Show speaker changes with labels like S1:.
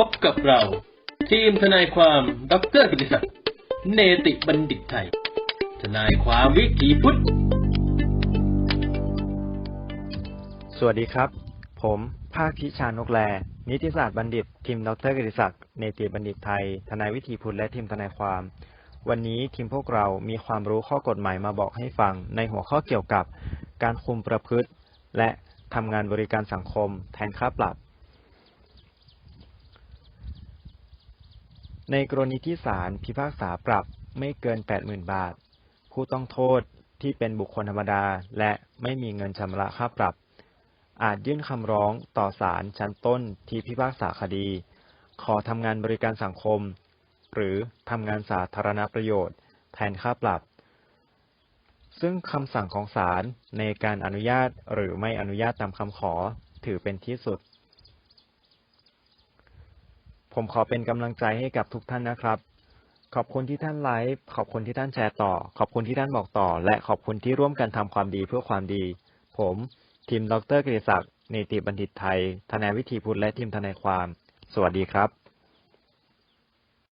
S1: พบกับเรา ทีมทนายความดรกิติศักดิ์เนติบัณฑิตไทย ทนายความวิถีพุทธ
S2: สวัสดีครับ ผม ภาคพิชานกแล นิติศาสตร์บัณฑิต ทีมดรกฤษศักดิ์เนติบัณฑิตไทย ทนายวิถีพุทธและทีมทนายความ วันนี้ทีมพวกเรามีความรู้ข้อกฎหมายมาบอกให้ฟังในหัวข้อเกี่ยวกับ การคุมประพฤติ และทำงานบริการสังคม แทนค่าปรับ ในกรณีที่ศาลพิพากษาปรับไม่เกิน 80,000 บาท ผู้ต้องโทษที่เป็นบุคคลธรรมดาและไม่มีเงินชำระค่าปรับ อาจยื่นคำร้องต่อศาลชั้นต้นที่พิพากษาคดี ขอทำงานบริการสังคม หรือทำงานสาธารณประโยชน์แทนค่าปรับ ซึ่งคำสั่งของศาลในการอนุญาตหรือไม่อนุญาตตามคำขอถือเป็นที่สุด ผมขอเป็นกำลังใจให้กับทุกท่านนะครับ ขอบคุณที่ท่านไลฟ์ ขอบคุณที่ท่านแชร์ต่อ ขอบคุณที่ท่านบอกต่อ และขอบคุณที่ร่วมกันทำความดีเพื่อความดี ผมทีมดรกฤษศักดิ์เนติบัณฑิตไทย ทนายวิธีพุทธและทีมทนายความ สวัสดีครับ